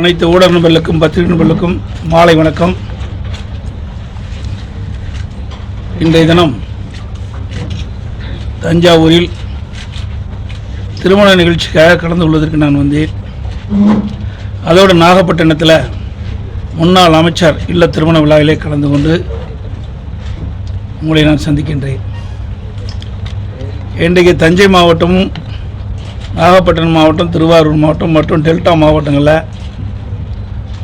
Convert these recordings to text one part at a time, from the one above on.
அனைத்து ஊடக நண்பர்களுக்கும் பத்திரிகை நண்பர்களுக்கும் மாலை வணக்கம். இன்றைய தினம் தஞ்சாவூரில் திருமண நிகழ்ச்சிக்காக கலந்து கொள்வதற்கு நான் வந்தேன். அதோடு நாகப்பட்டினத்தில் முன்னாள் அமைச்சர் இல்ல திருமண விழாவிலே கலந்து கொண்டு உங்களை நான் சந்திக்கின்றேன். இன்றைக்கு தஞ்சை மாவட்டமும் நாகப்பட்டினம் மாவட்டம் திருவாரூர் மாவட்டம் மற்றும் டெல்டா மாவட்டங்களில்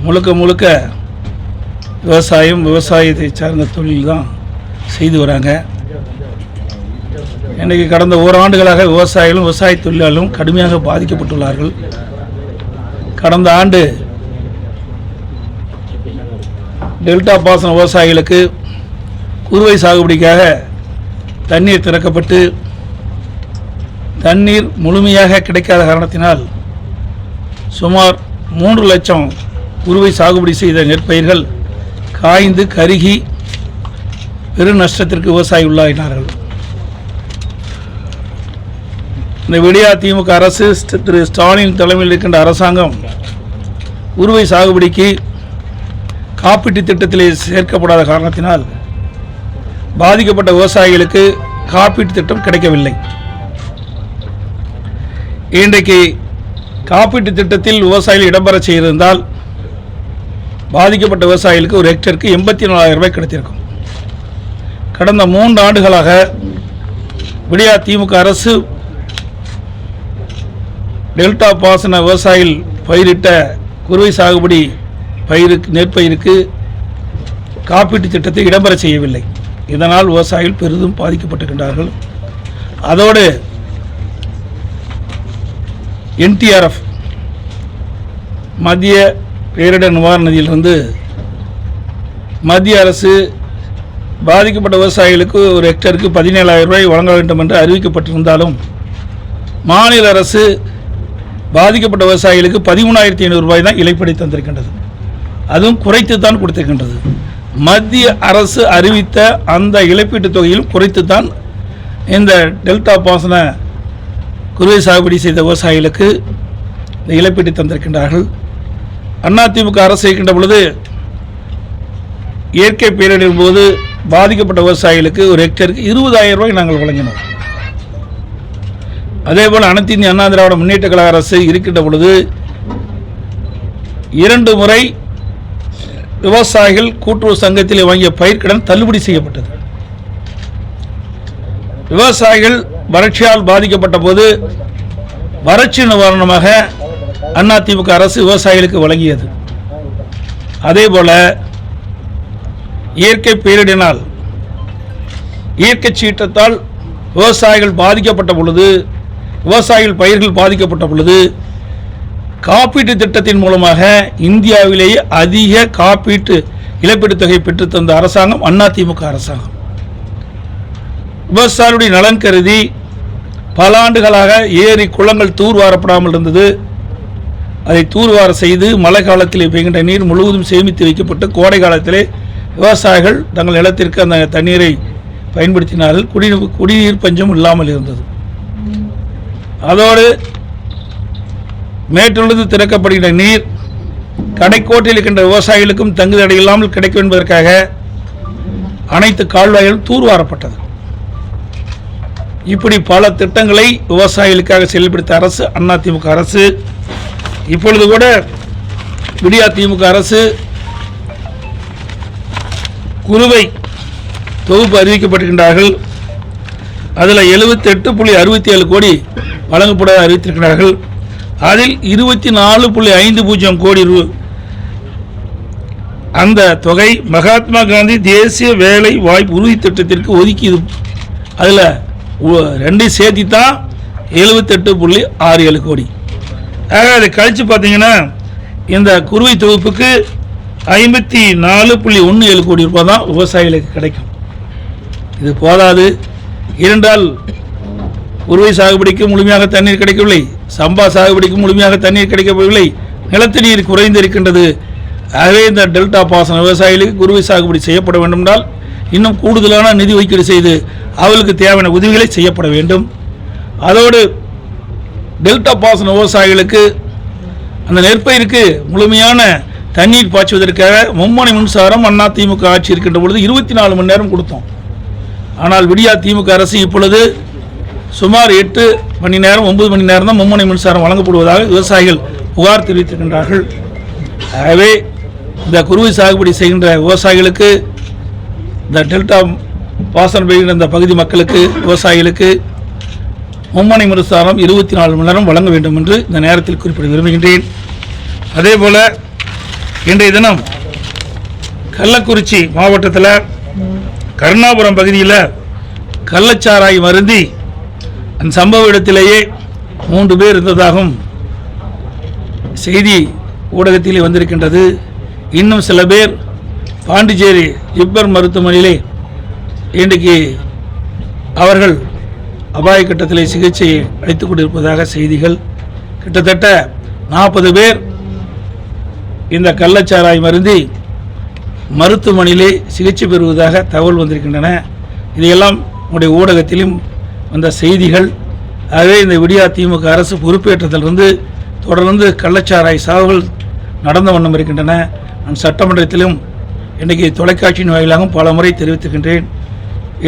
முழுக்க முழுக்க விவசாயம் விவசாயத்தை சார்ந்த தொழில் தான் செய்து வராங்க. இன்றைக்கு கடந்த ஓராண்டுகளாக விவசாயிகளும் விவசாய தொழிலாளர்களும் கடுமையாக பாதிக்கப்பட்டுள்ளார்கள். கடந்த ஆண்டு டெல்டா பாசன விவசாயிகளுக்கு குறுவை சாகுபடிக்காக தண்ணீர் திறக்கப்பட்டு தண்ணீர் முழுமையாக கிடைக்காத காரணத்தினால் சுமார் மூன்று லட்சம் குறுவை சாகுபடி செய்த நெற்பயிர்கள் காய்ந்து கருகி பெரும் நஷ்டத்திற்கு விவசாயி உள்ளாகினார்கள் இந்த விடியா திமுக அரசு திரு ஸ்டாலின் தலைமையில் இருக்கின்ற அரசாங்கம் உருவை சாகுபடிக்கு காப்பீட்டு திட்டத்திலே சேர்க்கப்படாத காரணத்தினால் பாதிக்கப்பட்ட விவசாயிகளுக்கு காப்பீட்டு திட்டம் கிடைக்கவில்லை. இன்றைக்கு காப்பீட்டு திட்டத்தில் விவசாயிகள் இடம்பெற செய்திருந்தால் பாதிக்கப்பட்ட விவசாயிகளுக்கு ஒரு ஹெக்டருக்கு எண்பத்தி நாலாயிரம் ரூபாய் கிடைத்திருக்கும். கடந்த மூன்று ஆண்டுகளாக விடியா திமுக அரசு டெல்டா பாசன விவசாயிகள் பயிரிட்ட குறுவை சாகுபடி பயிருக்கு நெற்பயிருக்கு காப்பீட்டு திட்டத்தை இடம்பெற செய்யவில்லை. இதனால் விவசாயிகள் பெரிதும் பாதிக்கப்பட்டிருக்கின்றார்கள். அதோடு என்டிஆர்எஃப் மத்திய பேரிடர் நிவாரண நிதியிலிருந்து மத்திய அரசு பாதிக்கப்பட்ட விவசாயிகளுக்கு ஒரு ஹெக்டருக்கு பதினேழாயிரம் ரூபாய் வழங்க வேண்டும் என்று அறிவிக்கப்பட்டிருந்தாலும் மாநில அரசு பாதிக்கப்பட்ட விவசாயிகளுக்கு பதிமூணாயிரத்தி ஐநூறு ரூபாய் தான் இலைப்படி தந்திருக்கின்றது. அதுவும் குறைத்து தான் கொடுத்திருக்கின்றது. மத்திய அரசு அறிவித்த அந்த இழப்பீட்டுத் தொகையிலும் குறைத்து தான் இந்த டெல்டா பாசன குறுவை சாகுபடி செய்த விவசாயிகளுக்கு இந்த இழப்பீட்டை தந்திருக்கின்றார்கள். அதிமுக அரசு இருக்கின்ற பொழுது இயற்கை பேரிடரின் போது பாதிக்கப்பட்ட விவசாயிகளுக்கு ஒரு ஹெக்டருக்கு இருபதாயிரம் ரூபாய் நாங்கள் வழங்கினோம். அதேபோல் அனைத்து இந்திய அண்ணா திராவிட முன்னேற்ற கழக அரசு இருக்கின்ற பொழுது இரண்டு முறை விவசாயிகள் கூட்டுறவு சங்கத்தில் வாங்கிய பயிர்க்கடன் தள்ளுபடி செய்யப்பட்டது. விவசாயிகள் வறட்சியால் பாதிக்கப்பட்ட போது வறட்சி நிவாரணமாக அதிமுக அரசு விவசாயிகளுக்கு வழங்கியது. அதேபோல இயற்கை பேரிடினால் இயற்கை சீற்றத்தால் விவசாயிகள் பாதிக்கப்பட்ட பொழுது விவசாயிகள் பயிர்கள் பாதிக்கப்பட்ட பொழுது காப்பீட்டு திட்டத்தின் மூலமாக இந்தியாவிலேயே அதிக காப்பீட்டு இழப்பீட்டுத் தொகை பெற்றுத்தந்த அரசாங்கம் அதிமுக அரசாங்கம். விவசாயிகளுடைய நலன் கருதி பல ஆண்டுகளாக ஏரி குளங்கள் தூர்வாரப்படாமல் இருந்தது. அதை தூர்வார செய்து மழை காலத்தில் பெய்கின்ற நீர் முழுவதும் சேமித்து வைக்கப்பட்டு கோடை காலத்திலே விவசாயிகள் தங்கள் நிலத்திற்கு அந்த தண்ணீரை பயன்படுத்தினார்கள். குடிநீர் குடிநீர் பஞ்சம் இல்லாமல் இருந்தது. அதோடு மேட்டிலிருந்து திறக்கப்படுகின்ற நீர் கடைக்கோட்டில் இருக்கின்ற விவசாயிகளுக்கும் தங்குதடை இல்லாமல் கிடைக்கும் என்பதற்காக அனைத்து கால்வாய்களும் தூர்வாரப்பட்டது. இப்படி பல திட்டங்களை விவசாயிகளுக்காக செயல்படுத்த அரசு அதிமுக அரசு இப்பொழுது கூட விடியா திமுக அரசு குறுவை தொகுப்பு அறிவிக்கப்பட்டிருக்கின்றார்கள். அதில் எழுபத்தெட்டு புள்ளி அறுபத்தி ஏழு கோடி வழங்கப்படாத அறிவித்திருக்கிறார்கள். அதில் இருபத்தி நாலு புள்ளி ஐந்து பூஜ்ஜியம் கோடி ரூ அந்த தொகை மகாத்மா காந்தி தேசிய வேலை வாய்ப்பு உறுதி திட்டத்திற்கு ஒதுக்கியது அதில் ரெண்டையும் சேர்த்தி தான் எழுபத்தெட்டு புள்ளி ஆறு ஏழு கோடி. ஆக அதை கழித்து பார்த்தீங்கன்னா இந்த குருவை தொகுப்புக்கு ஐம்பத்தி நாலு புள்ளி ஒன்று ஏழு கோடி ரூபாய் தான் விவசாயிகளுக்கு கிடைக்கும். இது போதாது. இரண்டால் குறுவை சாகுபடிக்கு முழுமையாக தண்ணீர் கிடைக்கவில்லை. சம்பா சாகுபடிக்கு முழுமையாக தண்ணீர் கிடைக்கவில்லை. நிலத்தடி நீர் குறைந்து இருக்கின்றது. ஆகவே இந்த டெல்டா பாசன விவசாயிகளுக்கு குறுவை சாகுபடி செய்யப்பட வேண்டும் என்றால் இன்னும் கூடுதலான நிதி ஒதுக்கீடு செய்து அவர்களுக்கு தேவையான உதவிகளை செய்யப்பட வேண்டும். அதோடு டெல்டா பாசன விவசாயிகளுக்கு அந்த நெற்பயிருக்கு முழுமையான தண்ணீர் பாய்ச்சுவதற்காக மும்மனை மின்சாரம் அண்ணா திமுக ஆட்சி இருக்கின்ற பொழுது இருபத்தி நாலு மணி நேரம் கொடுத்தோம். ஆனால் விடியா திமுக அரசு இப்பொழுது சுமார் எட்டு மணி நேரம் ஒன்பது மணி நேரம் தான் மும்மணி மின்சாரம் வழங்கப்படுவதாக விவசாயிகள் புகார் தெரிவித்திருக்கின்றார்கள். ஆகவே இந்த குருவை சாகுபடி செய்கின்ற விவசாயிகளுக்கு இந்த டெல்டா பாசனம் பெய்கின்ற இந்த பகுதி மக்களுக்கு விவசாயிகளுக்கு மும்மனை மின்சாரம் இருபத்தி நாலு மணி நேரம் வழங்க வேண்டும் என்று இந்த நேரத்தில் குறிப்பிட விரும்புகின்றேன். அதேபோல் இன்றைய தினம் கள்ளக்குறிச்சி மாவட்டத்தில் கருணாபுரம் பகுதியில் கள்ளச்சாராய் மருந்தி அந்த சம்பவ இடத்திலேயே மூன்று பேர் இருந்ததாகவும் செய்தி ஊடகத்திலே வந்திருக்கின்றது. இன்னும் சில பேர் பாண்டிச்சேரி இப்பர் மருத்துவமனையிலே இன்றைக்கு அவர்கள் அபாய கட்டத்தில் சிகிச்சை அளித்துக் கொண்டிருப்பதாக செய்திகள். கிட்டத்தட்ட நாற்பது பேர் இந்த கள்ளச்சாராய் மருந்தி மருத்துவமனையிலே சிகிச்சை பெறுவதாக தகவல் வந்திருக்கின்றன. இதையெல்லாம் உங்களுடைய ஊடகத்திலும் வந்த செய்திகள். ஆகவே இந்த விடியா திமுக அரசு பொறுப்பேற்றதிலிருந்து தொடர்ந்து கள்ளச்சாராய் சாவுகள் நடந்த வண்ணம் இருக்கின்றன. நான் சட்டமன்றத்திலும் இன்றைக்கு தொலைக்காட்சியின் வாயிலாகவும் பல முறை தெரிவித்திருக்கின்றேன்.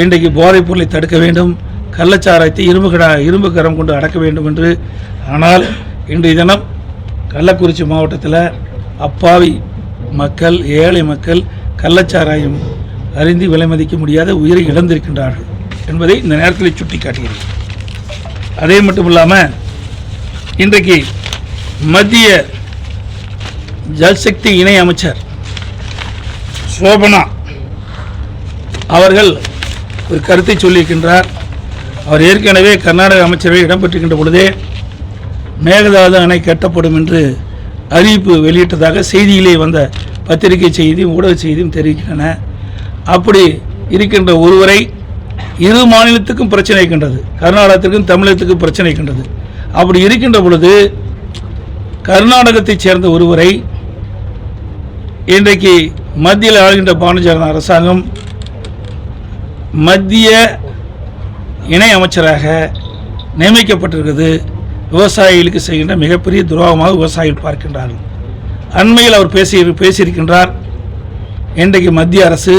இன்றைக்கு போதைப் பொருளை தடுக்க வேண்டும். கள்ளச்சாராயத்தை இரும்பு கட இரும்பு கரம் கொண்டு அடக்க வேண்டும் என்று. ஆனால் இன்றைய தினம் கள்ளக்குறிச்சி மாவட்டத்தில் அப்பாவி மக்கள் ஏழை மக்கள் கள்ளச்சாராயம் அறிந்து விலை மதிக்க முடியாத உயிரை இழந்திருக்கின்றார்கள் என்பதை இந்த நேரத்தில் சுட்டிக்காட்டுகிறேன். அதே மட்டும் இல்லாமல் இன்றைக்கு மத்திய ஜல்சக்தி இணை அமைச்சர் சோபனா அவர்கள் ஒரு கருத்தை சொல்லியிருக்கின்றார். அவர் ஏற்கனவே கர்நாடக அமைச்சரவை இடம்பெற்றுகின்ற பொழுதே மேகதாது அணை கட்டப்படும் என்று அறிவிப்பு வெளியிட்டதாக செய்தியிலே வந்த பத்திரிகை செய்தியும் ஊடக செய்தியும் தெரிவிக்கின்றன. அப்படி இருக்கின்ற ஒருவரை இரு மாநிலத்துக்கும் பிரச்சனை இருக்கின்றது. கர்நாடகத்திற்கும் தமிழகத்துக்கும் பிரச்சனை இருக்கின்றது. அப்படி இருக்கின்ற பொழுது கர்நாடகத்தைச் சேர்ந்த ஒருவரை இன்றைக்கு மத்தியில் ஆளுகின்ற பானு அரசாங்கம் மத்திய இணை அமைச்சராக நியமிக்கப்பட்டிருக்கிறது. விவசாயிகளுக்கு செய்கின்ற மிகப்பெரிய துரோகமாக விவசாயிகள் பார்க்கின்றார்கள். அண்மையில் அவர் பேசி பேசியிருக்கின்றார். இன்றைக்கு மத்திய அரசு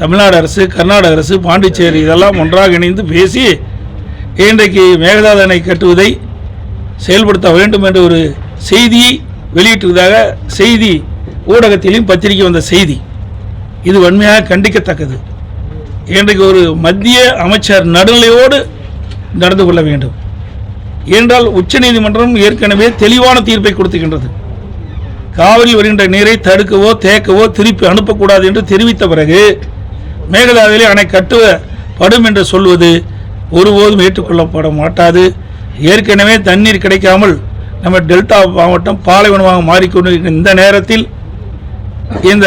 தமிழ்நாடு அரசு கர்நாடக அரசு பாண்டிச்சேரி இதெல்லாம் ஒன்றாக இணைந்து பேசி இன்றைக்கு மேகதாது அணை கட்டுவதை செயல்படுத்த வேண்டும் என்ற ஒரு செய்தியை வெளியிட்டிருந்ததாக செய்தி ஊடகத்திலும் பத்திரிகை வந்த செய்தி. இது வன்மையாக கண்டிக்கத்தக்கது. இன்றைக்கு ஒரு மத்திய அமைச்சர் நடுநிலையோடு நடந்து கொள்ள வேண்டும். ஏனென்றால் உச்சநீதிமன்றம் ஏற்கனவே தெளிவான தீர்ப்பை கொடுத்துகின்றது. காவிரி வருகின்ற நீரை தடுக்கவோ தேக்கவோ திருப்பி அனுப்பக்கூடாது என்று தெரிவித்த பிறகு மேகதாவிலே அணை கட்டுவப்படும் என்று சொல்வது ஒருபோதும் ஏற்றுக்கொள்ளப்பட மாட்டாது. ஏற்கனவே தண்ணீர் கிடைக்காமல் நம்ம டெல்டா மாவட்டம் பாலைவனமாக மாறிக்கொண்டிருக்கிற இந்த நேரத்தில் இந்த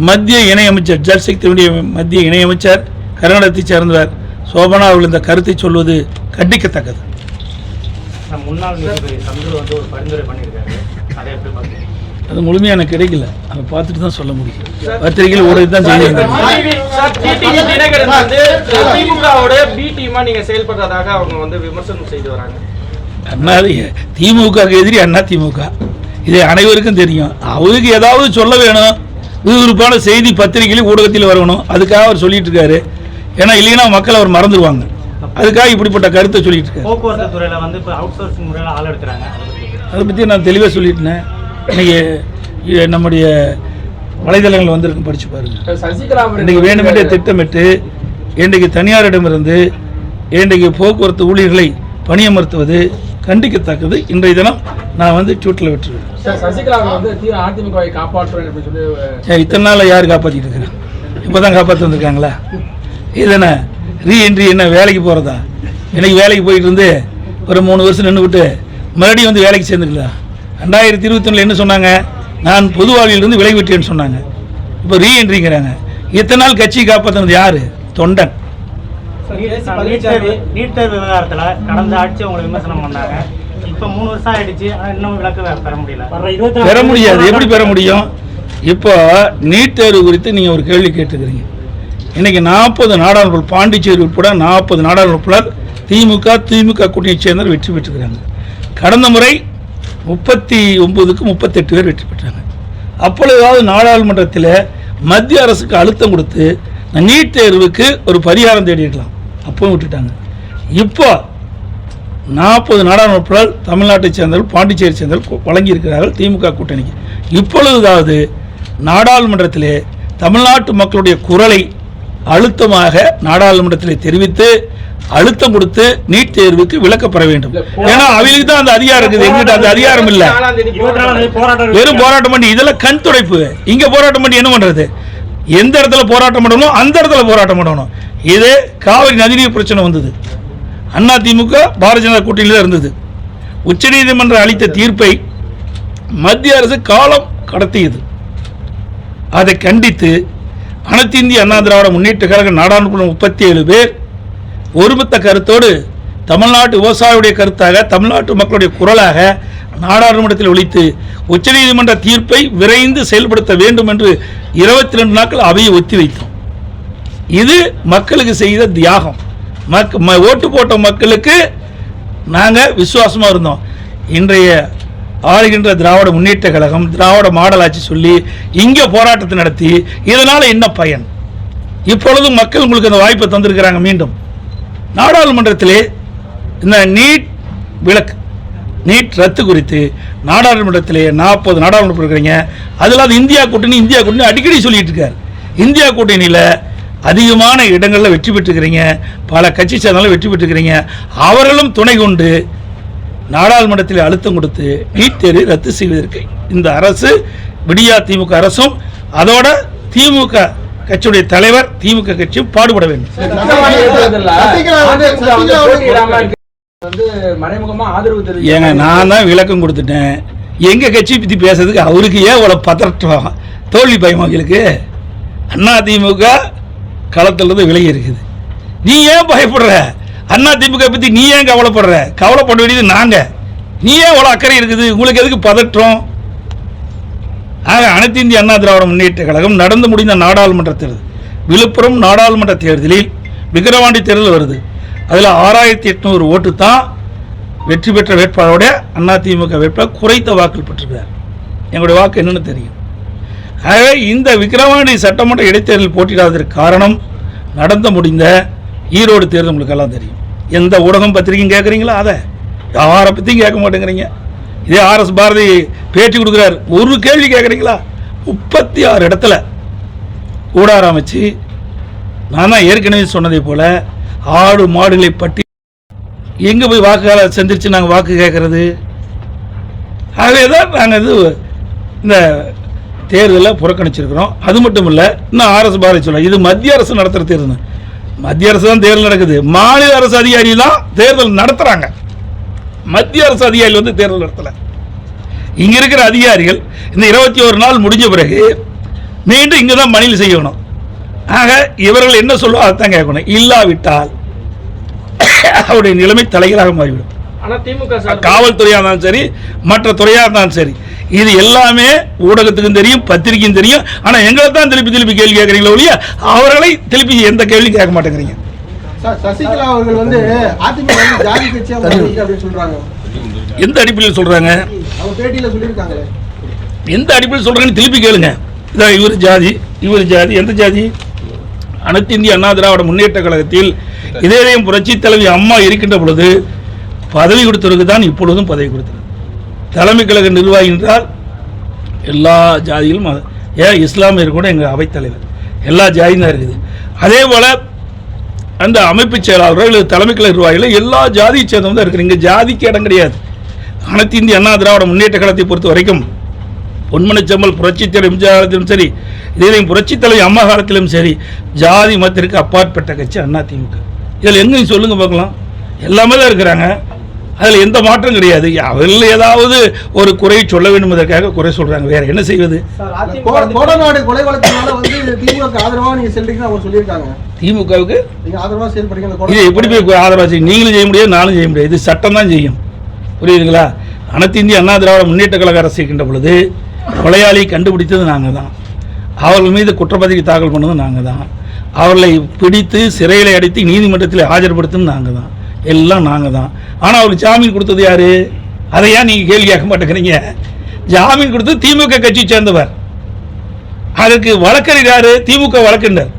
மத்திய இணையமைச்சர் ஜல்சக்தியுடைய மத்திய இணையமைச்சர் கர்நாடகத்தைச் சேர்ந்தவர் சோபனா அவர்கள் இந்த கருத்தை சொல்வது கண்டிக்கத்தக்கது அதை முழுமையாக எனக்கு கிடைக்கல அதை பார்த்துட்டு தான் சொல்ல முடியும் பத்திரிகையில் ஊடகத்தில் தான் நீங்க செயல்படுறதாக அவங்க வந்து விமர்சனம் செய்து வராங்க அண்ணா திமுக எதிரி அண்ணா திமுக இது அனைவருக்கும் தெரியும் அவருக்கு ஏதாவது சொல்ல வேணும் விறுவிறுப்பான செய்தி பத்திரிகையிலும் ஊடகத்தில் வரணும். அதுக்காக அவர் சொல்லிட்டு இருக்காரு ஏன்னா இல்லைன்னா மக்கள் அவர் மறந்துடுவாங்க அதுக்காக இப்படிப்பட்ட கருத்தை சொல்லிட்டு இருக்காரு போக்குவரத்து துறையில வந்து இப்போ அவுட் சோர்சிங் முறையில் ஆள் எடுக்கிறாங்க. அதை பற்றி நான் தெளிவாக சொல்லிட்டேன் இன்னைக்கு நம்முடைய வலைதளங்கள் வந்திருக்கும் படிச்சு பாருங்க. சசிகலா இன்றைக்கு வேண்டுமென்றே திட்டமிட்டு இன்றைக்கு தனியாரிடமிருந்து இன்றைக்கு போக்குவரத்து ஊழியர்களை பணியமர்த்துவது கண்டிக்கத்தக்கது. இன்றைய தினம் நான் வந்து ட்விட்டில் விட்டுருவேன். இத்தனை நாளில் யார் காப்பாற்றிட்டு இருக்கிறேன் இப்போ தான் காப்பாற்றி வந்திருக்காங்களா? இது என்ன ரீஎன்ட்ரி என்ன வேலைக்கு போகிறதா இன்னைக்கு வேலைக்கு போயிட்டு இருந்து ஒரு மூணு வருஷம் நின்று விட்டு மறுபடியும் வந்து வேலைக்கு சேர்ந்துருக்கா ரெண்டாயிரத்தி இருபத்தொன்னில் என்ன சொன்னாங்க? நான் பொது வாழ்விலிருந்து விலகி விட்டேன்னு சொன்னாங்க. இப்போ ரீஎன்ட்ரிங்கிறாங்க இத்தனை நாள் கட்சி காப்பாற்றினது யார்? தொண்டன். நீட் தேர்வு நீட் தேர்வு விவகாரத்தில் கடந்த ஆட்சி உங்களை விமர்சனம் பண்ணாங்க. இப்போ மூணு வருஷம் ஆயிடுச்சு. ஆனால் இன்னும் விளக்கு பெற முடியல. பெற முடியாது. எப்படி பெற முடியும்? இப்போ நீட் தேர்வு குறித்து நீங்கள் ஒரு கேள்வி கேட்டுக்கிறீங்க. இன்னைக்கு நாற்பது நாடாளுமன்ற பாண்டிச்சேரி உட்பட நாற்பது நாடாளுமன்ற திமுக திமுக கூட்டணியை சேர்ந்தவர் வெற்றி பெற்றுக்கிறாங்க. கடந்த முறை முப்பத்தி ஒன்பதுக்கு முப்பத்தெட்டு பேர் வெற்றி பெற்றாங்க. அப்பொழுதாவது நாடாளுமன்றத்தில் மத்திய அரசுக்கு அழுத்தம் கொடுத்து நீட் தேர்வுக்கு ஒரு பரிகாரம் தேடி இருக்கலாம் அப்பவும் விட்டுட்டாங்க. இப்போ நாற்பது நாடாளுமன்றங்கள் தமிழ்நாட்டைச் சேர்ந்தவர்கள் பாண்டிச்சேரி சேர்ந்தவர்கள் வழங்கியிருக்கிறார்கள் திமுக கூட்டணிக்கு. இப்பொழுதாவது நாடாளுமன்றத்திலே தமிழ்நாட்டு மக்களுடைய குரலை அழுத்தமாக நாடாளுமன்றத்திலே தெரிவித்து அழுத்தம் கொடுத்து நீட் தேர்வுக்கு விலக்கப்பெற வேண்டும். ஏன்னா அவங்களுக்கு தான் அந்த அதிகாரம் இருக்குது. எங்கிட்ட அந்த அதிகாரம் இல்லை. வெறும் போராட்டம் பண்ணி இதெல்லாம் கண் துடைப்பு. இங்க போராட்டம் பண்ணி என்ன பண்றது? எந்த இடத்துல போராட்டம் பண்ணணும் அந்த இடத்துல போராட்டம் பண்ணணும். இதே காவிரி நதிநீர் பிரச்சனை வந்தது. அண்ணா திமுக பாரதிய ஜனதா கூட்டணியில் தான் இருந்தது. உச்சநீதிமன்றம் அளித்த தீர்ப்பை மத்திய அரசு காலம் கடத்தியது. அதை கண்டித்து அனைத்து இந்திய அண்ணா திராவிட முன்னேற்ற கழக நாடாளுமன்ற முப்பத்தி ஏழு பேர் ஒருமித்த கருத்தோடு தமிழ்நாட்டு விவசாயியுடைய கருத்தாக தமிழ்நாட்டு மக்களுடைய குரலாக நாடாளுமன்றத்தில் ஒழித்து உச்சநீதிமன்ற தீர்ப்பை விரைந்து செயல்படுத்த வேண்டும் என்று இருபத்தி ரெண்டு நாட்கள் அவையை ஒத்தி வைத்தோம். இது மக்களுக்கு செய்த தியாகம். மக் ஓட்டு போட்ட மக்களுக்கு நாங்கள் விசுவாசமாக இருந்தோம். இன்றைய ஆளுகின்ற திராவிட முன்னேற்ற கழகம் திராவிட மாடல் ஆட்சி சொல்லி இங்கே போராட்டத்தை நடத்தி இதனால் என்ன பயன்? இப்பொழுது மக்கள் உங்களுக்கு அந்த வாய்ப்பை தந்திருக்கிறாங்க மீண்டும். நாடாளுமன்றத்திலே இந்த நீட் விளக்கு நீட் ரத்து குறித்து நாடாளுமன்றத்திலே நாற்பது நாடாளுமன்றம் இருக்கிறீங்க அது இல்லாத இந்தியா கூட்டணி இந்தியா கூட்டணி அடிக்கடி சொல்லிட்டு இருக்கார் இந்தியா கூட்டணியில் அதிகமான இடங்களில் வெற்றி பெற்றுக்கிறீங்க பல கட்சி சேர்ந்தாலும் வெற்றி பெற்றுக்கிறீங்க அவர்களும் துணை கொண்டு நாடாளுமன்றத்தில் அழுத்தம் கொடுத்து நீட் தேர்வு ரத்து செய்வதற்கு இந்த அரசு விடியா திமுக அரசும் அதோட திமுக கட்சியுடைய தலைவர் திமுக கட்சியும் பாடுபட வேண்டும் வந்து- மறைமுகமா ஆதரவு தெரிவிச்சு ஏங்க நான் தான் விளக்கம் கொடுத்துட்டேன். எங்க கட்சி பத்தி பேசுறதுக்கு அவருக்கு ஏன் இவ்வளோ பதற்றம் தோல்வி பயம் அவங்களுக்கு? அண்ணா திமுக களத்திலிருந்து விலகி இருக்குது. நீ ஏன் பயப்படுற? அண்ணா திமுக நீ ஏன் கவலைப்படுற? கவலைப்பட வேண்டியது நாங்க. நீ ஏன் இவ்வளோ அக்கறை இருக்குது? உங்களுக்கு எதுக்கு பதற்றம் ஆக அனைத்து இந்திய அண்ணா திராவிட முன்னேற்ற கழகம் நடந்து முடிந்த நாடாளுமன்ற தேர்தல். விழுப்புரம் நாடாளுமன்ற தேர்தலில் விக்கிரவாண்டி தேர்தல் வருது. அதில் ஆறாயிரத்தி எட்நூறு ஓட்டு தான் வெற்றி பெற்ற வேட்பாளரோட அதிமுக வேட்பாளர் குறைத்த வாக்கள் பெற்றிருக்கிறார். எங்களுடைய வாக்கு என்னென்னு தெரியும். ஆகவே இந்த விக்கிரவாணி சட்டமன்ற இடைத்தேர்தலில் போட்டியிடாததற்கு காரணம் நடந்து முடிந்த ஈரோடு தேர்தல் உங்களுக்கு எல்லாம் தெரியும். எந்த ஊடகம் பத்திரிக்கையும் கேட்குறீங்களா? அதை யாரை பற்றியும் கேட்க மாட்டேங்கிறீங்க. இதே ஆர்எஸ் பாரதி பேட்டி கொடுக்குறாரு. ஒரு கேள்வி கேட்குறீங்களா? முப்பத்தி ஆறு இடத்துல கூட அமைச்சு நான் தான் ஏற்கனவே சொன்னதை போல் ஆடு மாடுகளை பட்டி எங்கே போய் வாக்காளர் சந்திச்சு நாங்கள் வாக்கு கேட்குறது ஆகவே தான் நாங்கள் இது இந்த தேர்தலை புறக்கணிச்சிருக்கிறோம். அது மட்டும் இல்லை இன்னும் ஆர்எஸ் பாரதி சொல்ல இது மத்திய அரசு நடத்துகிற தேர்தல் மத்திய அரசு தான் தேர்தல் நடக்குது. மாநில அரசு அதிகாரி தான் தேர்தல் நடத்துகிறாங்க மத்திய அரசு அதிகாரிகள் வந்து தேர்தல் நடத்தலை. இங்கே இருக்கிற அதிகாரிகள் இந்த இருபத்தி ஒரு நாள் முடிஞ்ச பிறகு மீண்டும் இங்கே தான் பணியில் செய்யணும். ஆக இவர்கள் என்ன சொல்லுவோ அதைத்தான் கேட்கணும். இல்லாவிட்டால் அவருடைய நிலைமை தலைகளாக மாறிவிடும். ஆனா காவல்துறையாக இருந்தாலும் சரி மற்ற துறையாக இருந்தாலும் சரி இது எல்லாமே ஊடகத்துக்கும் தெரியும் பத்திரிக்கையும் தெரியும். ஆனால் எங்களை தான் திருப்பி திருப்பி கேள்வி கேட்குறீங்களோ ஒழிய அவர்களை திருப்பி எந்த கேள்வியும் கேட்க மாட்டேங்கிறீங்க. சசிகலா அவர்கள் வந்து சொல்றாங்க. எந்த அடிப்படையில் சொல்லியிருக்காங்களே. எந்த அடிப்படையில் சொல்கிறேன்னு திருப்பி கேளுங்க. இதான் இவர் ஜாதி இவர் ஜாதி எந்த ஜாதி? அனைத்து இந்திய அண்ணா திராவிட முன்னேற்ற கழகத்தில் இதயம் புரட்சி தலைவி அம்மா இருக்கின்ற பொழுது பதவி கொடுத்தவருக்கு தான் இப்பொழுதும் பதவி கொடுத்தது தலைமை கழக நிர்வாகி என்றால் எல்லா ஜாதியிலும் ஏன்? இஸ்லாமியர் கூட எங்கள் அவைத்தலைவர். எல்லா ஜாதியும் தான் இருக்குது. அதே போல் அந்த அமைப்பு செயலாளர்கள் இல்லை தலைமை கழக நிர்வாகிகள் எல்லா ஜாதியை சேர்ந்தவங்க தான் இருக்கிறீங்க. ஜாதிக்கு இடம் கிடையாது. அனைத்து இந்திய அண்ணா திராவிட முன்னேற்ற கழகத்தை பொறுத்த வரைக்கும் பொன்மனச்செம்மல் புரட்சித் தலைவர் எம்ஜிஆர் காலத்திலும் சரி இதிலையும் புரட்சித் தலைவர் அம்மா காலத்திலும் சரி ஜாதி மதத்திற்கு அப்பாற்பட்ட கட்சி அதிமுக இதில் எங்கேயும் சொல்லுங்க பார்க்கலாம். எல்லாமே தான் இருக்கிறாங்க. அதில் எந்த மாற்றம் கிடையாது. அவர்கள் ஏதாவது ஒரு குறை சொல்ல வேண்டும் என்பதற்காக குறை சொல்கிறாங்க வேற என்ன செய்வது? கோடநாடு கொலை வழக்கினால வந்து திமுக ஆதரவா நீங்க செல்றீங்கன்னு அவங்க சொல்லியிருக்காங்க. திமுகவுக்கு? ஆதரவா செயல்படுறீங்க இது எப்படி போய் ஆதரவாக செய்யும்? நீங்களும் செய்ய முடியாது நானும் செய்ய முடியாது. இது சட்டம் தான் செய்யும். புரியுதுங்களா? அனைத்து இந்திய அண்ணா திராவிட முன்னேற்ற கழக அரசு இருக்கின்ற பொழுது கொலையாளி கண்டுபிடித்தது நாங்கள் தான் அவர்கள் மீது குற்றப்பத்திரிகை தாக்கல் பண்ணதும் நாங்கள் தான் அவர்களை பிடித்து சிறையில் அடைத்து நீதிமன்றத்தில் ஆஜர்படுத்தும் நாங்கள் தான் எல்லாம் நாங்கள் தான் ஆனால் அவருக்கு ஜாமீன் கொடுத்தது யார்? அதை ஏன் நீங்கள் கேள்வி கேட்க மாட்டேங்கிறீங்க? ஜாமீன் கொடுத்து திமுக கட்சியை சேர்ந்தவர். அதற்கு வழக்கறிஞர் திமுக வழக்கினர்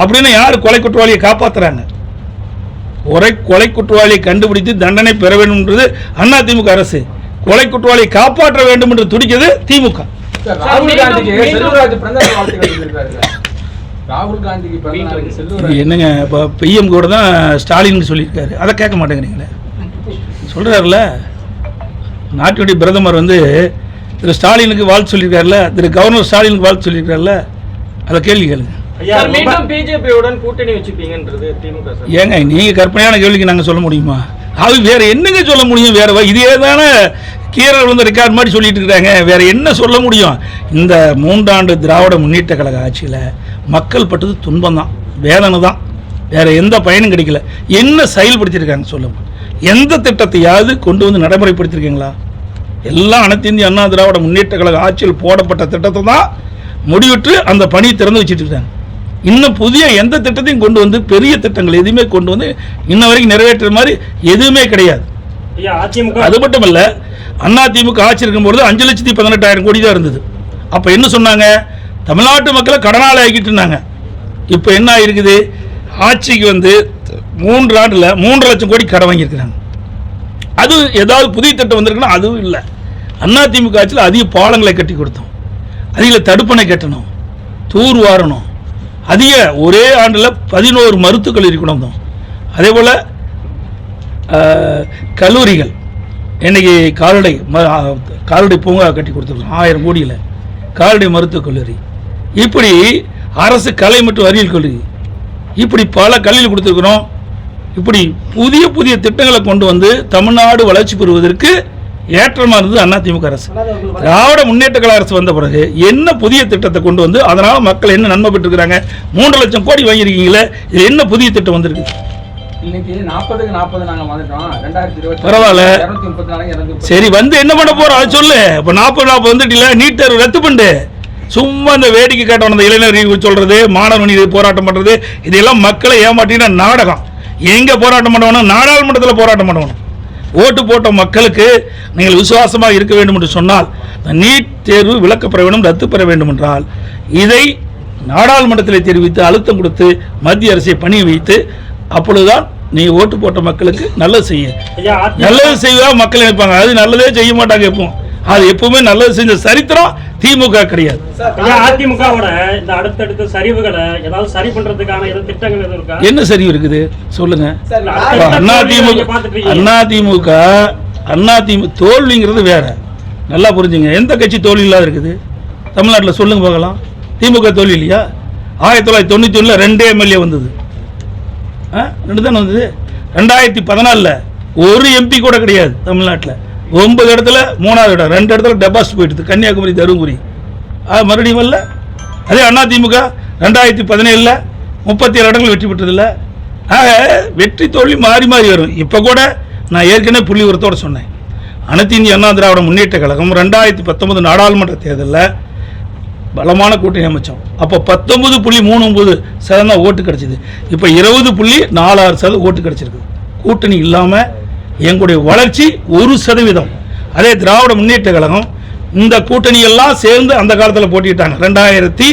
அப்படின்னு யார் கொலை குற்றவாளியை காப்பாற்றுறாங்க ஒரே கொலை குற்றவாளியை கண்டுபிடித்து தண்டனை பெற வேண்டும்ன்றது அண்ணா திமுக அரசு. கொலை குற்றவாளியை காப்பாற்ற வேண்டும் என்று துடிக்கிறது திமுக. என்னங்க இப்போ பிஎம் கூட தான் ஸ்டாலின் சொல்லியிருக்காரு. அதை கேட்க மாட்டேங்கிறீங்களே? சொல்கிறாருல நாட்டினுடைய பிரதமர் வந்து திரு ஸ்டாலினுக்கு வாழ்த்து சொல்லியிருக்காருல திரு கவர்னர் ஸ்டாலினுக்கு வாழ்த்து சொல்லியிருக்காருல்ல. அதை கேள்வி கேளுங்க. ஏங்க நீங்கள் கற்பனையான கேள்விக்கு நாங்கள் சொல்ல முடியுமா? அது வேற என்னங்க சொல்ல முடியும் வேற இதே தானே கீரல் வந்து ரெக்கார்ட் மாதிரி சொல்லிட்டு இருக்கிறாங்க வேற என்ன சொல்ல முடியும்? இந்த மூன்றாண்டு திராவிட முன்னேற்ற கழக ஆட்சியில் மக்கள் பட்டது துன்பம் தான் வேதனை தான். வேற எந்த பயனும் கிடைக்கல. என்ன செயல்படுத்தியிருக்காங்க சொல்லுங்க. எந்த திட்டத்தையாவது கொண்டு வந்து நடைமுறைப்படுத்தியிருக்கீங்களா எல்லாம் அனைத்து இந்திய அண்ணா திராவிட முன்னேற்ற கழக ஆட்சியில் போடப்பட்ட திட்டத்தை தான் முடிவிட்டு அந்த பணியை திறந்து வச்சுட்டு இருக்காங்க. இன்னும் புதிய எந்த திட்டத்தையும் கொண்டு வந்து பெரிய திட்டங்கள் எதுவுமே கொண்டு வந்து இன்ன வரைக்கும் நிறைவேற்றுற மாதிரி எதுவுமே கிடையாது. அதிமுக அது மட்டும் இல்ல அண்ணா திமுக ஆட்சி இருக்கும்பொழுது அஞ்சு லட்சத்தி பதினெட்டாயிரம் கோடி தான் இருந்தது. அப்போ என்ன சொன்னாங்க? தமிழ்நாட்டு மக்களை கடனாளி ஆக்கிட்டு இருந்தாங்க. இப்போ என்ன ஆயிருக்குது? ஆட்சிக்கு வந்து மூன்று ஆண்டுல மூன்று லட்சம் கோடி கடன் வாங்கியிருக்கிறாங்க. அது ஏதாவது புதிய திட்டம் வந்திருக்குன்னா அதுவும் இல்லை. அண்ணா திமுக ஆட்சியில் அதிக பாலங்களை கட்டி கொடுத்தோம். அதிக தடுப்பணை கட்டணும். தூர் வாரணும். அதிக ஒரே ஆண்டில் பதினோரு மருத்துவக் கல்லூரி கொண்டு வந்தோம் அதே போல் கல்லூரிகள். இன்றைக்கி கால்நடை ம- கால்நடை பூங்கா கட்டி கொடுத்துருக்கோம் ஆயிரம் கோடியில். கால்நடை மருத்துவக் கல்லூரி. இப்படி அரசு கலை மற்றும் அறிவியல் கல்லூரி. இப்படி பல கல்வியில் கொடுத்துருக்குறோம். இப்படி புதிய புதிய திட்டங்களை கொண்டு வந்து தமிழ்நாடு வளர்ச்சி பெறுவதற்கு ஏற்றமாக இருந்தது அதிமுக அரசு. திராவிட முன்னேற்ற கழக அரசு வந்த பிறகு என்ன புதிய திட்டத்தை கொண்டு வந்து அதனால மக்கள் என்ன நன்மை பெற்றுக்கிறாங்க மூன்று லட்சம் கோடி வாங்கியிருக்கீங்களே இது என்ன புதிய திட்டம் வந்திருக்கு? பரவாயில்ல. சரி வந்து என்ன பண்ண போறோம்? அதை சொல்லு. இப்போ நாற்பது நாற்பது வந்துட்டில நீட் தேர்வு ரத்து பண்ணு சும்மா இந்த வேடிக்கை காட்டணும் அந்த இளைஞர் சொல்றது மாணவன் போராட்டம் பண்றது இதெல்லாம் மக்களை ஏமாற்றின நாடகம். எங்க போராட்டம் பண்ணணும் நாடாளுமன்றத்தில் போராட்டம் பண்ணணும் ஓட்டு போட்ட மக்களுக்கு நீங்கள் விசுவாசமாக இருக்க வேண்டும் என்று சொன்னால் நீட் தேர்வு விலக்கப்பெற வேண்டும் ரத்து பெற வேண்டும் என்றால் இதை நாடாளுமன்றத்தில் தெரிவித்து அழுத்தம் கொடுத்து மத்திய அரசை பணி வைத்து அப்பொழுதுதான் நீ ஓட்டு போட்ட மக்களுக்கு நல்லது செய்ய. நல்லது செய்வதா மக்கள் நினைப்பாங்க. அது நல்லதே செய்ய மாட்டாங்க எப்பவும். அது எப்பவுமே நல்லது செஞ்ச சரித்திரம் திமுக கிடையாது. அதிமுகவோட இந்த அடுத்தடுத்த சரிவுகளை ஏதாவது சரி பண்றதுக்கான ஏதாவது திட்டங்கள் எதுவும் இருக்கா? என்ன சரிவு இருக்குது? சொல்லுங்க. அண்ணா திமுக. அண்ணா திமுக அண்ணா திமுக தோல்விங்கிறது வேற. நல்லா புரிஞ்சுங்க. எந்த கட்சி தோல்வி இல்லாத இருக்குது? தமிழ்நாட்டில் சொல்லுங்க பார்க்கலாம். திமுக தோல்வி இல்லையா? ஆயிரத்தி தொள்ளாயிரத்தி தொண்ணூற்றி ஒன்றில் ரெண்டே எம்எல்ஏ வந்தது. ஆ ரெண்டு தானே வந்தது? ரெண்டாயிரத்தி பதினாலில் ஒரு எம்பி கூட கிடையாது தமிழ்நாட்டில். ஒன்பது இடத்துல மூணாவது இடம். ரெண்டு இடத்துல டெபாசிட் போயிடுது கன்னியாகுமரி தருமபுரி. அது மறுபடியும் வரல. அதே அண்ணா திமுக ரெண்டாயிரத்தி பதினேழில் முப்பத்தி ஏழு இடங்கள் வெற்றி பெற்றதில்லை. ஆக வெற்றி தோல்வி மாறி மாறி வரும். இப்போ கூட நான் ஏற்கனவே புள்ளி உரத்தோட சொன்னேன். அனைத்து இந்திய அண்ணா திராவிட முன்னேற்ற கழகம் ரெண்டாயிரத்தி பத்தொன்பது நாடாளுமன்ற தேர்தலில் பலமான கூட்டணி அமைச்சோம். அப்போ பத்தொன்பது புள்ளி மூணு ஒம்பது சதவீதம் ஓட்டு கிடச்சிது. இப்போ இருபது புள்ளி நாலாறு சதவீதம் ஓட்டு கிடச்சிருக்கு. கூட்டணி இல்லாமல் எங்களுடைய வளர்ச்சி ஒரு சதவீதம். அதே திராவிட முன்னேற்ற கழகம் இந்த கூட்டணி எல்லாம் சேர்ந்து அந்த காலத்தில் போட்டிட்டாங்க ரெண்டாயிரத்தி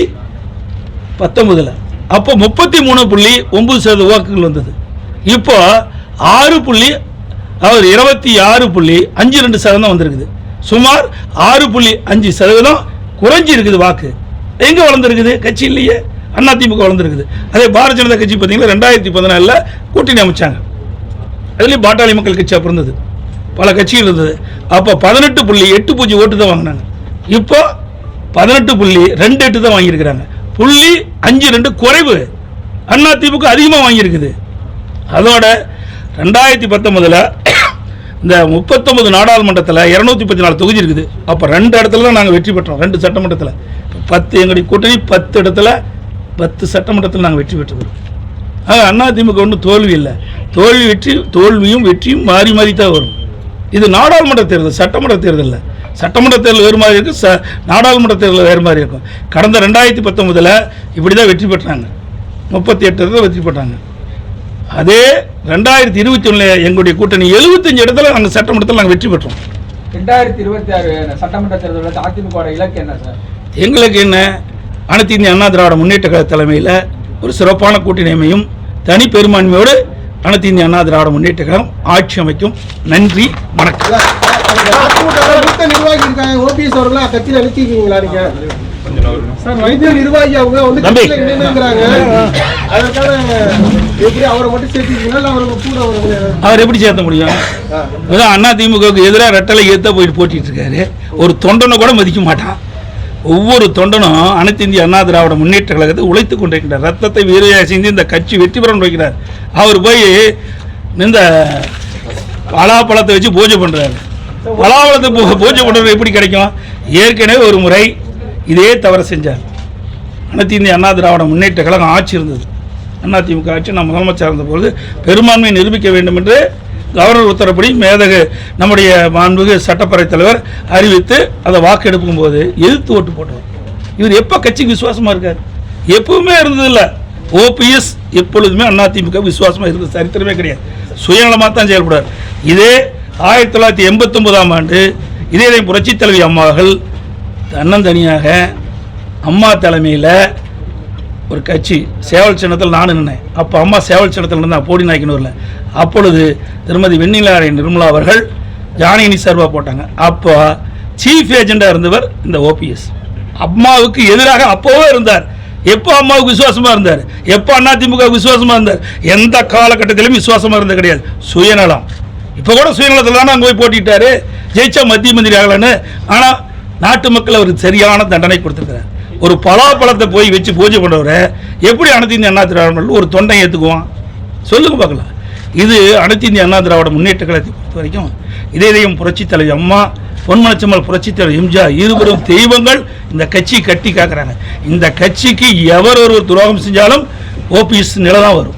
பத்தொன்பதில். அப்போ முப்பத்தி மூணு புள்ளி ஒன்பது சதவீத வாக்குகள் வந்தது. இப்போ ஆறு புள்ளி அதாவது இருபத்தி ஆறு புள்ளி அஞ்சு ரெண்டு சதவீதம் வந்திருக்குது. சுமார் ஆறு புள்ளி அஞ்சு சதவீதம் குறைஞ்சி இருக்குது வாக்கு. எங்கே வளர்ந்துருக்குது? கட்சி இல்லையே அதிமுக வளர்ந்துருக்குது. அதே பாரதிய ஜனதா கட்சி பார்த்தீங்கன்னா ரெண்டாயிரத்தி பதினாலில் கூட்டணி அமைச்சாங்க. அதுலேயும் பாட்டாளி மக்கள் கட்சி அப்போ இருந்தது. பல கட்சிகள் இருந்தது. அப்போ பதினெட்டு புள்ளி எட்டு பூஜ்ஜி ஓட்டு தான் வாங்கினாங்க. இப்போ பதினெட்டு புள்ளி ரெண்டு எட்டு தான் வாங்கியிருக்கிறாங்க. புள்ளி அஞ்சு ரெண்டு குறைவு. அண்ணா திமுக அதிகமாக வாங்கியிருக்குது. அதோட ரெண்டாயிரத்தி பத்தொன்பதில் இந்த முப்பத்தொன்பது நாடாளுமன்றத்தில் இரநூத்தி பத்தி நாலு தொகுதி இருக்குது. அப்போ ரெண்டு இடத்துல தான் நாங்கள் வெற்றி பெற்றோம். ரெண்டு சட்டமன்றத்தில். பத்து எங்களுடைய கூட்டணி பத்து இடத்துல பத்து சட்டமன்றத்தில் நாங்கள் வெற்றி பெற்றுக்கிறோம். அண்ணா திமுக ஒன்றும் தோல்வி இல்லை. தோல்வி வெற்றி தோல்வியும் வெற்றியும் மாறி மாறி தான் வரும். இது நாடாளுமன்ற தேர்தல் சட்டமன்ற தேர்தல் இல்லை சட்டமன்ற தேர்தல் வேறு மாதிரி இருக்கும் ச நாடாளுமன்ற தேர்தல் வேறு மாதிரி இருக்கும். கடந்த ரெண்டாயிரத்தி பத்தொன்பதில் இப்படி தான் வெற்றி பெற்றாங்க. முப்பத்தி எட்டு இடத்துல வெற்றி பெற்றாங்க. அதே ரெண்டாயிரத்தி இருபத்தி ஒன்றில் எங்களுடைய கூட்டணி எழுபத்தஞ்சு இடத்துல நாங்கள் சட்டமன்றத்தில் நாங்கள் வெற்றி பெற்றோம். ரெண்டாயிரத்தி இருபத்தி ஆறு சட்டமன்ற தேர்தலில் அதிமுக இலக்கு என்ன சார்? எங்களுக்கு என்ன? அனைத்து இந்திய அண்ணா திராவிட முன்னேற்ற கழக தலைமையில் ஒரு சிறப்பான கூட்டணி அமையும் தனி பெரும்பான்மையோடு அனைத்து இந்திய அண்ணா திராவிட முன்னேற்ற கழகம் ஆட்சி அமைக்கும். நன்றி வணக்கம். அவரை எப்படி சேர்த்த முடியும்? அண்ணா திமுகவுக்கு எதிராக ரெட்டலை ஏத்த போயிட்டு போட்டிட்டு இருக்காரு. ஒரு தொண்டனை கூட மதிக்க மாட்டான். ஒவ்வொரு தொண்டனும் அனைத்து இந்திய அண்ணா திராவிட முன்னேற்ற கழகத்தை உழைத்து கொண்டிருக்கிறார் ரத்தத்தை வீரையாக செஞ்சு இந்த கட்சி வெற்றி பெற வைக்கிறார் அவர் போய் இந்த பலாப்பழத்தை வச்சு பூஜை பண்ணுறாரு பலாப்பழத்தை பூ- பூஜை பண்ணுறது எப்படி கிடைக்கும்? ஏற்கனவே ஒரு முறை இதே தவறு செஞ்சார். அனைத்து இந்திய அண்ணா திராவிட முன்னேற்ற கழகம் ஆட்சி இருந்தது. அதிமுக ஆட்சி நான் முதலமைச்சர் இருந்தபோது பெரும்பான்மையை நிரூபிக்க வேண்டும் என்று கவர்னர் உத்தரப்படி மேதகு நம்முடைய மாண்புகு சட்டப்பேரவைத் தலைவர் அறிவித்து அதை வாக்கெடுக்கும் போது எதிர்த்து ஓட்டு போட்டவர். இவர் எப்போ கட்சிக்கு விசுவாசமாக இருக்கார்? எப்பவுமே இருந்ததில்லை. ஓபிஎஸ் எப்பொழுதுமே அதிமுக விசுவாசமாக இருந்தது. சரித்திரமே கிடையாது. சுயநலமாக தான் செயல்படுவார் இதே ஆயிரத்தி தொள்ளாயிரத்தி எண்பத்தொன்பதாம் ஆண்டு இதே புரட்சி தலைவி அம்மாவர்கள் தன்னந்தனியாக அம்மா தலைமையில் ஒரு கட்சி சேவல் சின்னத்தில் நான் நின்னேன். அப்போ அம்மா சேவல் சின்னத்தில் இருந்தால் போடி நாய்க்கனூரில். அப்பொழுது திருமதி வெண்ணிலாடை நிர்மலா அவர்கள் ஜானகினி சர்வா போட்டாங்க. அப்போ சீஃப் ஏஜெண்டாக இருந்தவர் இந்த ஓபிஎஸ் அம்மாவுக்கு எதிராக அப்போவே இருந்தார். எப்போ அம்மாவுக்கு விசுவாசமாக இருந்தார்? எப்போ அதிமுக விசுவாசமாக இருந்தார்? எந்த காலகட்டத்திலும் விசுவாசமாக இருந்தது கிடையாது. சுயநலம். இப்போ கூட சுயநலத்தில் தானே அங்கே போய் போட்டிட்டாரு. ஜெயிச்சா மத்திய மந்திரி ஆகலன்னு. ஆனால் நாட்டு மக்கள் அவருக்கு சரியான தண்டனை கொடுத்துருக்காரு ஒரு பலாப்பழத்தை போய் வச்சு பூஜை பண்ணுறவரை எப்படி அனைத்து அண்ணா திராவிட ஒரு தொண்டை ஏற்றுக்குவான்? சொல்லுங்க பார்க்கலாம். இது அனைத்து இந்திய அண்ணா திராவிட முன்னேற்ற கழகத்தை பொறுத்த வரைக்கும் இதே இதயம் புரட்சித் தலைவி அம்மா பொன்மனச்சம்மல் புரட்சித் தலைவர் எம்ஜிஆர் இருவரும் தெய்வங்கள் இந்த கட்சி கட்டி காக்குறாங்க இந்த கட்சிக்கு எவர் ஒரு துரோகம் செஞ்சாலும் ஓபிஎஸ் நிலை தான் வரும்